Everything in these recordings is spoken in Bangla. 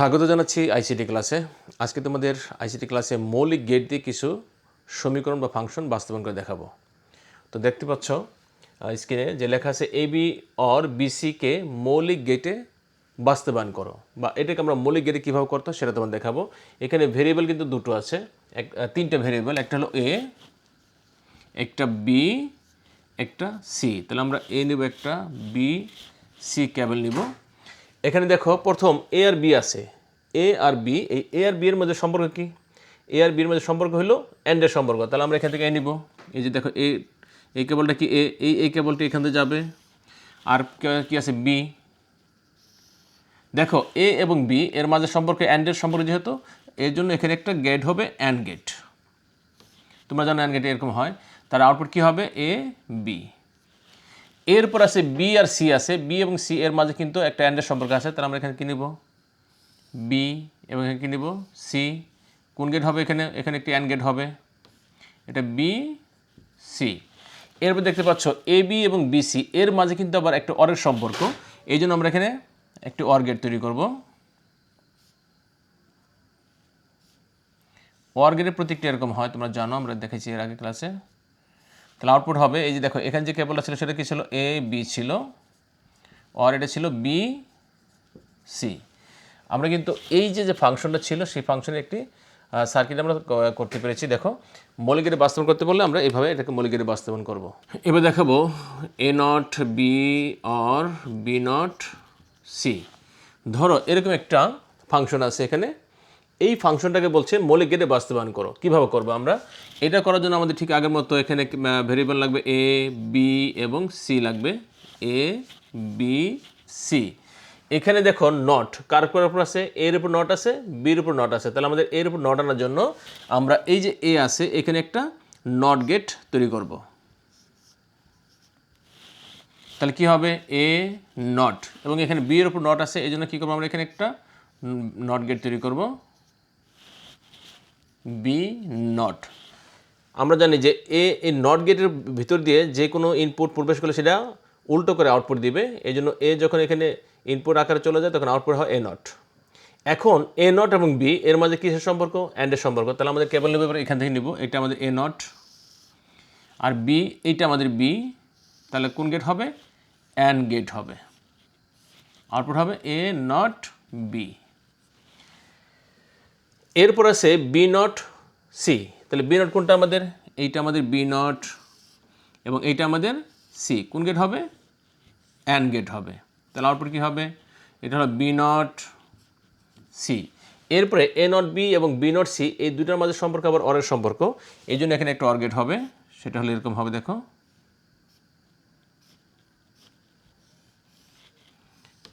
স্বাগত জানাচ্ছি আইসিটি ক্লাসে। আজকে তোমাদের আইসিটি ক্লাসে মৌলিক গেট দিয়ে কিছু সমীকরণ বা ফাংশন বাস্তবায়ন করে দেখাবো। তো দেখতে পাচ্ছ স্ক্রিনে যে লেখা আছে এ বি অর বিসিকে মৌলিক গেটে বাস্তবায়ন করো। বা এটাকে আমরা মৌলিক গেটে কীভাবে করতো সেটা তোমার দেখাবো। এখানে ভেরিয়েবল কিন্তু দুটো আছে, এক তিনটা ভেরিয়েবল, একটা হলো এ একটা বি একটা সি তাহলে আমরা এ নিব একটা বি সি ক্যাবেল নিব এখানে দেখো, প্রথম এ আর বি আছে। এ আর বি এই এ আর বি এর মধ্যে সম্পর্ক কি? এ আর বি এর মধ্যে সম্পর্ক হলো অ্যান্ডের সম্পর্ক। তাহলে আমরা এখান থেকে এ নিব। এই যে দেখো এ এই কেবলটা কি এ এই এই কেবলটি এখান থেকে যাবে। আর কি আছে? বি দেখো এ এবং বি এর মাঝে সম্পর্ক অ্যান্ডের সম্পর্ক যেহেতু, এর জন্য এখানে একটা গেট হবে অ্যান্ড গেট তোমরা জানো অ্যান্ড গেট এরকম হয়। তার আউটপুট কি হবে? এ বি এরপর আছে বি আর সি আছে। বি এবং সি এর মাঝে কিন্তু একটা অ্যান্ডের সম্পর্ক আছে। তাহলে আমরা এখানে কী নিব? বি এবং এখানে কী নিব? সি কোন গেট হবে এখানে? এখানে একটি অ্যান্ড গেট হবে। এটা বি সি এরপর দেখতে পাচ্ছ এ বি এবং বি সি এর মাঝে কিন্তু আবার একটা অরের সম্পর্ক। এই জন্য আমরা এখানে একটি অর গেট তৈরি করব। অর গেটের প্রতীকটি এরকম হয়, তোমরা জানো, আমরা দেখেছি এর আগে ক্লাসে তাহলে আউটপুট হবে, এই যে দেখো, এখানে যে কেবলটা ছিল, সেটা কি ছিল? এ বি ছিল আর এটা ছিল বি সি আমরা কিন্তু এই যে যে ফাংশনটা ছিল, সেই ফাংশনের একটি সার্কিট আমরা করতে পেরেছি। দেখো মৌলিকের বাস্তবায়ন করতে বললে আমরা এইভাবে এটাকে মৌলিকের বাস্তবন করব। এবার দেখাবো A not B or B not C ধরো, এরকম একটা ফাংশন আছে এখানে। এই ফাংশনটাকে বলছে মৌলিক গেটে বাস্তবায়ন করো। কীভাবে করব আমরা? এটা করার জন্য আমাদের ঠিক আগের মতো এখানে ভেরিয়েবল লাগবে এ বি এবং সি লাগবে। এ বি সি এখানে দেখো নট কার উপর আছে? এর উপর নট আছে বির উপর নট আছে। তাহলে আমাদের এর উপর নট আনার জন্য আমরা এই যে এ আছে, এখানে একটা নট গেট তৈরি করব। তাহলে কি হবে? এ নট এবং এখানে বি এর উপর নট আছে, এই জন্য কী করব আমরা এখানে একটা নট গেট তৈরি করব। B not. আমরা জানি যে এ, এই নট গেটের ভিতর দিয়ে যে কোনো ইনপুট প্রবেশ করলে সেটা উল্টো করে আউটপুট দিবে। এই জন্য এ যখন এখানে ইনপুট আকারে চলে যায়, তখন আউটপুট হয় এ নট এখন এ নট এবং বি, এর মাঝে কিসের সম্পর্ক? অ্যান্ডের সম্পর্ক। তাহলে আমাদের কেবল নেবে এখান থেকে নিব। এটা আমাদের এ নট আর বি, এইটা আমাদের বি। তাহলে কোন গেট হবে? অ্যান্ড গেট হবে। আউটপুট হবে এ নট বি। এরপর আছে বি নট সি তাহলে বি নট কোনটা আমাদের? এইটা আমাদের বি নট এবং এইটা আমাদের সি কোন গেট হবে? অ্যান্ড গেট হবে। তাহলে আউটপুট কী হবে? এটা হলো বি নট সি এরপরে এ নট বি এবং বি নট সি এই দুটার মাঝে সম্পর্ক আবার অরের সম্পর্ক। এই জন্য এখানে একটা অর গেট হবে। সেটা হলো এরকম হবে, দেখো।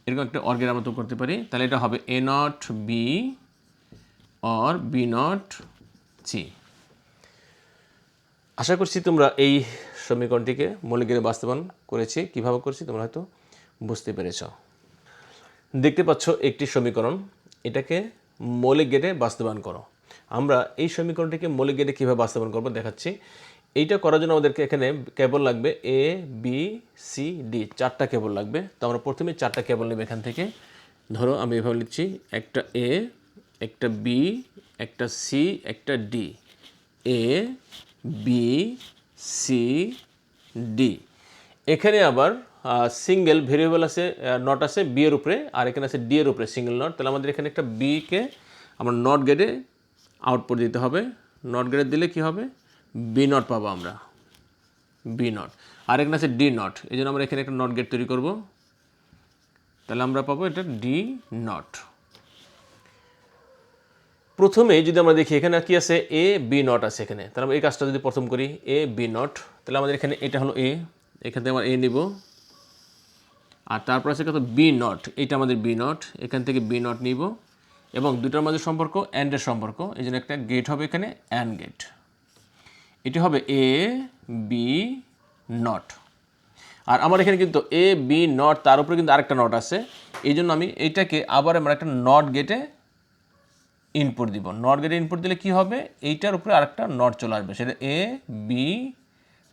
এরকম একটা অর্গের আমরা তো করতে পারি। তাহলে এটা হবে A not B or B not C আশা করছি তোমরা এই সমীকরণটিকে মৌলিকের বাস্তবায়ন করেছি। কীভাবে করছি তোমরা হয়তো বুঝতে পেরেছ। দেখতে পাচ্ছ একটি সমীকরণ। এটাকে মৌলিক গেটে বাস্তবায়ন করো। আমরা এই সমীকরণটিকে মৌলিক গেটে কীভাবে বাস্তবায়ন করব দেখাচ্ছি। এইটা করার জন্য আমাদেরকে এখানে কেবল লাগবে এ বি সি ডি চারটা কেবল লাগবে। তো আমরা প্রথমে চারটা কেবল নেব এখান থেকে। ধরো আমি এভাবে লিখছি, একটা এ একটা বি একটা সি একটা D A B C D এখানে আবার সিঙ্গেল ভেরিয়েবল আছে নট আছে বি এর উপরে, আর এখানে আছে ডি এর উপরে সিঙ্গেল নট তাহলে আমাদের এখানে একটা বিকে আমরা নট গেটে আউটপুট দিতে হবে। নট গেটে দিলে কি হবে? বি নট পাবো আমরা। বি নট আর এখানে আছে ডি নট এই জন্য আমরা এখানে একটা নট গেট তৈরি করব। তাহলে আমরা পাবো এটা ডি নট প্রথমে যদি আমরা দেখি, এখানে কি আছে? এ বি নট আছে এখানে। তাহলে এই কাজটা যদি প্রথম করি এ বি নট তাহলে আমাদের এখানে এটা হলো এ এখান থেকে আমরা এ নিব। আর তারপর আছে কত? বি নট এটা আমাদের বি নট এখান থেকে বি নট নিব। এবং দুটার মাঝে সম্পর্ক অ্যান্ডের সম্পর্ক, এই জন্য একটা গেট হবে এখানে অ্যান্ড গেট এটি হবে এ বি নট আর আমার এখানে কিন্তু এ বি নট তার উপরে কিন্তু আরেকটা নট আছে। এই জন্য আমি এইটাকে আবার আমরা একটা নট গেটে ইনপুট দিব। নট গেটে ইনপুট দিলে কি হবে? এইটার উপরে আরেকটা নট চলে আসবে। সেটা এ বি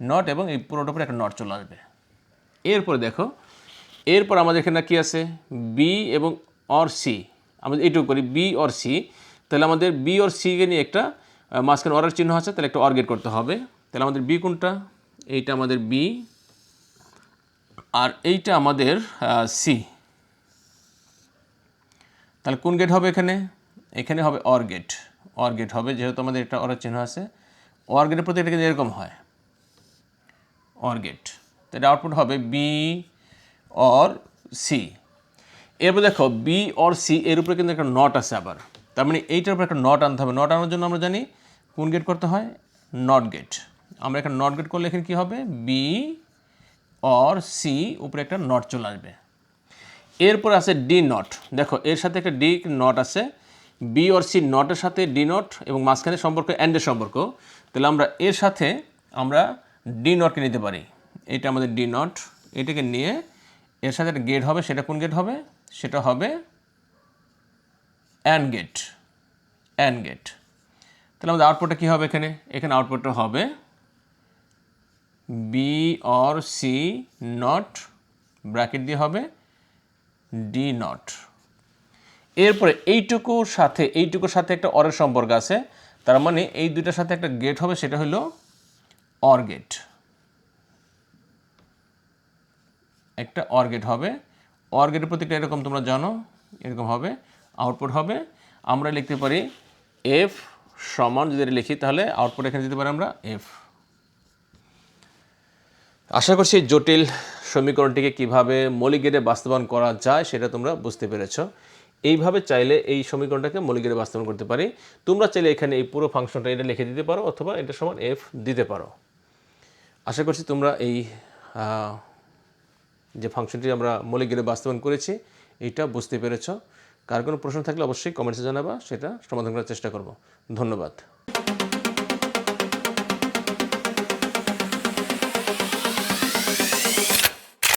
নট এবং এই পুরোটার উপরে একটা নট চলে আসবে। এরপরে দেখো, এরপর আমাদের এখানে কি আছে? বি এবং অর সি আমরা এইটুকু করি বি অর সি তাহলে আমাদের বি অর সিকে নিয়ে একটা মাঝখানে অরের চিহ্ন আছে, তাহলে একটা অর গেট করতে হবে। তাহলে আমাদের বি কোনটা? এইটা আমাদের বি আর এইটা আমাদের সি তাহলে কোন গেট হবে এখানে? এখানে হবে অর গেট অর গেট হবে, যেহেতু আমাদের একটা অরের চিহ্ন আছে। অর গেটের প্রতি এটা কিন্তু এরকম হয়। অর গেট তাহলে আউটপুট হবে বি অর সি এরপর দেখো বি অর সি এর উপরে কিন্তু একটা নট আছে আবার। তার মানে এইটার উপরে একটা নট আনতে হবে। নট আনার জন্য আমরা জানি কোন গেট করতে হয়? নট গেট আমরা এখানে নট গেট করলে এখানে কী হবে? বি অর সি উপরে একটা নট চলে আসবে। এরপর আছে ডি নট দেখো, এর সাথে একটা ডি নট আছে। বি অর সি নটের সাথে ডি নট এবং মাঝখানে সম্পর্ক অ্যান্ডের সম্পর্ক, তাহলে আমরা এর সাথে আমরা ডি নটকে নিতে পারি। এটা আমাদের ডি নট এটাকে নিয়ে এর সাথে একটা গেট হবে, সেটা কোন গেট হবে? সেটা হবে অ্যান্ড গেট অ্যান্ড গেট তাহলে আমাদের আউটপুটটা কী হবে এখানে? এখানে আউটপুটটা হবে B or C not bracket দিয়ে হবে ডি নট এরপরে এইটুকুর সাথে এইটুকুর সাথে একটা অরের সম্পর্ক আছে। তার মানে এই দুইটার সাথে একটা গেট হবে, সেটা হলো অর গেট একটা অর গেট হবে। অর গেটের প্রতিটা এরকম, তোমরা জানো, এরকম হবে আউটপুট হবে। আমরা লিখতে পারি এফ সমান, যদি এটা লিখি, তাহলে আউটপুট এখানে দিতে পারি আমরা এফ আশা করছি জটিল সমীকরণটিকে কীভাবে মৌলিক গেটে বাস্তবায়ন করা যায়, সেটা তোমরা বুঝতে পেরেছ। এইভাবে চাইলে এই সমীকরণটাকে মৌলিকের বাস্তবন বাস্তবায়ন করতে পারি। তোমরা চাইলে এখানে এই পুরো ফাংশনটা এটা লিখে দিতে পারো অথবা এটা সমান এফ দিতে পারো। আশা করছি তোমরা এই যে ফাংশনটি আমরা মৌলিক গেটে বাস্তবায়ন করেছি এটা বুঝতে পেরেছ। কার কোনো প্রশ্ন থাকলে অবশ্যই কমেন্টসে জানাবা, সেটা সমাধান করার চেষ্টা করব। ধন্যবাদ।